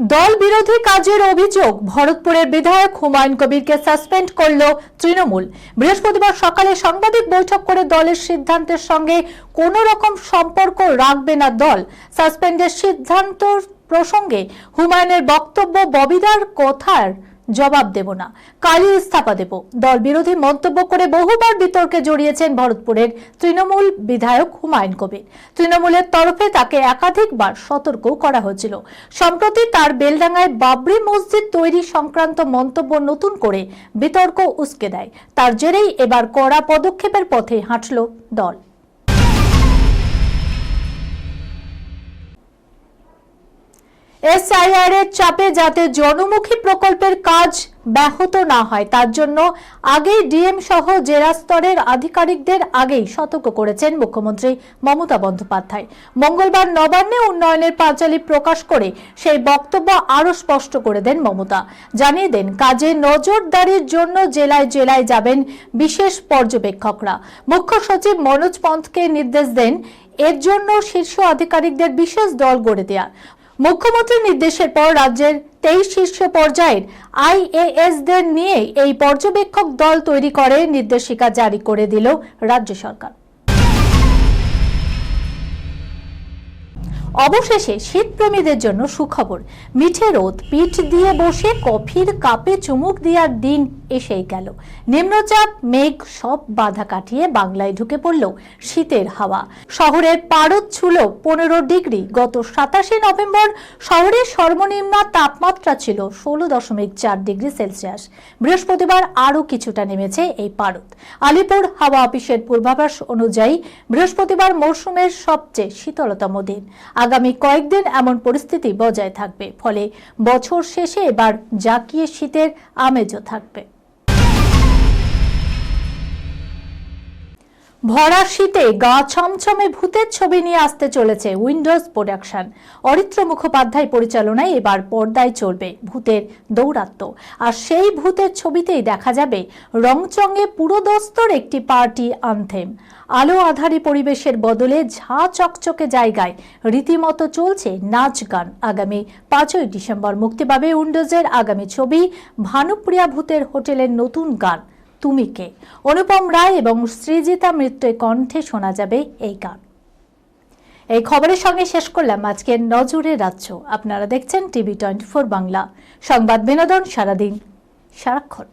দল বিরোধী কাজের অভিযোগ ভরতপুরের বিধায়ক হুমায়ুন কবিরকে সাসপেন্ড করল তৃণমূল। বৃহস্পতিবার সকালে সাংবাদিক বৈঠক করে দলের সিদ্ধান্তের সঙ্গে কোনো রকম সম্পর্ক রাখবে না দল। সাসপেন্ডের সিদ্ধান্ত প্রসঙ্গে হুমায়ুনের বক্তব্য ববিদার কথার জবাব দেব না। কালি ইস্তফা দেব। দল বিরোধী মন্তব্য করে বহুবার বিতর্কে জড়িয়েছেন ভরতপুরের তৃণমূল বিধায়ক হুমায়ুন কবির। তৃণমূলের তরফে তাকে একাধিকবার সতর্ক করা হয়েছিল। সম্প্রতি তার বেলডাঙ্গায় বাবরি মসজিদ তৈরি সংক্রান্ত মন্তব্য নতুন করে বিতর্ক উস্কে দেয়। তার জেরেই এবার কড়া পদক্ষেপের পথে হাঁটল দল। এসআইআর এর চাপে যাতে জনমুখী প্রকল্পের কাজ ব্যাহত না হয়, তার জন্য আগেই ডিএম সহ জেলা স্তরের আধিকারিকদের আগেই সতর্ক করেছেন মুখ্যমন্ত্রী মমতা বন্দ্যোপাধ্যায়। মঙ্গলবার নবান্নে উন্নয়নের পাঁচালী প্রকাশ করে সেই বক্তব্য আরও স্পষ্ট করে দেন মমতা। জানিয়ে দেন, কাজে নজরদারির জন্য জেলায় জেলায় যাবেন বিশেষ পর্যবেক্ষকরা। মুখ্য সচিব মনোজ পন্থকে নির্দেশ দেন, এর জন্য শীর্ষ আধিকারিকদের বিশেষ দল গড়ে দেয়া। মুখ্যমন্ত্রীর নির্দেশের পর রাজ্যের তেইশ শীর্ষ পর্যায়ের আইএএসদের নিয়ে এই পর্যবেক্ষক দল তৈরি করে নির্দেশিকা জারি করে দিল রাজ্য সরকার। অবশেষে শীতপ্রেমীদের জন্য সুখবর। মিঠে রোদ, পিঠ দিয়ে বসে, কফির কাপে চুমুক দেওয়ার দিন এসেই গেল। নিম্নচাপ, মেঘ, সব বাধা কাটিয়ে বাংলায় ঢুকে পড়ল শীতের হাওয়া। শহরের পারদ ছিল পনেরো ডিগ্রি। গত সাতাশে নভেম্বর শহরের সর্বনিম্ন তাপমাত্রা ছিল ষোলো দশমিক চার ডিগ্রি সেলসিয়াস। বৃহস্পতিবার আরও কিছুটা নেমেছে এই পারদ। আলিপুর হাওয়া অফিসের পূর্বাভাস অনুযায়ী বৃহস্পতিবার মরশুমের সবচেয়ে শীতলতম দিন। আগামী কয়েকদিন এমন পরিস্থিতি বজায় থাকবে ফলে বছর শেষে এবার জাকিয়ে শীতের আমেজও থাকবে। ভরা শীতে গা ছমছমে ভূতের ছবি নিয়ে আসতে চলেছে উইন্ডোজ প্রোডাকশন। অরিত্র মুখোপাধ্যায় পরিচালনায় এবার পর্দায় চলবে ভূতের দৌরাত্ম। আর সেই ভূতের ছবিতেই দেখা যাবে রংচঙে পুরোদস্তর একটি পার্টি আনথেম। আলো আধারী পরিবেশের বদলে ঝা চকচকে জায়গায় রীতিমতো চলছে নাচ গান। আগামী পাঁচই ডিসেম্বর মুক্তি পাবে উইন্ডোজের আগামী ছবি ভানুপ্রিয়া ভূতের হোটেলের নতুন গান। তুমি কে অনুপম রায় এবং সৃজিতা মৃত্যুর কণ্ঠে শোনা যাবে এই গান। এই খবরের সঙ্গে শেষ করলাম আজকের নজরে রাজ্য। আপনারা দেখছেন টিভি টোয়েন্টি ফোর বাংলা। সংবাদ বিনোদন সারাদিন সারাক্ষণ।